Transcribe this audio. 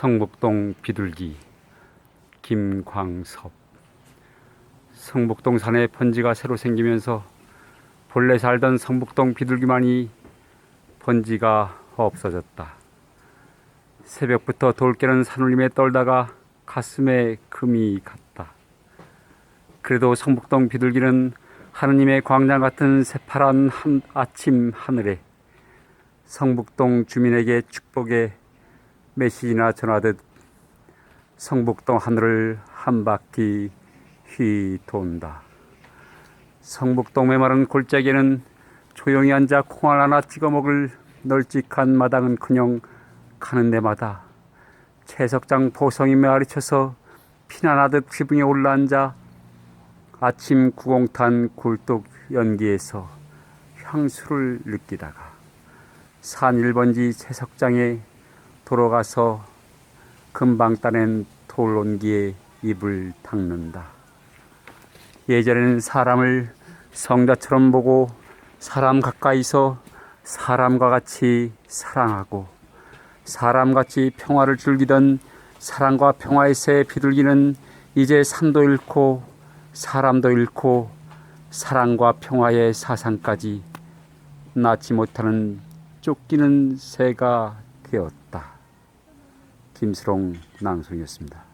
성북동 비둘기 김광섭 성북동 산에 번지가 새로 생기면서 본래 살던 성북동 비둘기만이 번지가 없어졌다. 새벽부터 돌깨는 산울림에 떨다가 가슴에 금이 갔다. 그래도 성북동 비둘기는 하느님의 광장 같은 새파란 한 아침 하늘에 성북동 주민에게 축복의 메시지나 전하듯 성북동 하늘을 한 바퀴 휘 돈다. 성북동 메마른 골짜기에는 조용히 앉아 콩알 하나 찍어 먹을 널찍한 마당은 그냥 가는 데마다 채석장 보성이 메아리쳐서 피난하듯 지붕에 올라앉아 아침 구공탄 굴뚝 연기에서 향수를 느끼다가 산 1번지 채석장에 돌아가서 금방 따낸 돌 온기에 입을 닦는다. 예전에는 사람을 성자처럼 보고 사람 가까이서 사람과 같이 사랑하고 사람같이 평화를 즐기던 사랑과 평화의 새 비둘기는 이제 산도 잃고 사람도 잃고 사랑과 평화의 사상까지 낳지 못하는 쫓기는 새가 되었다. 김수롱 낭송이었습니다.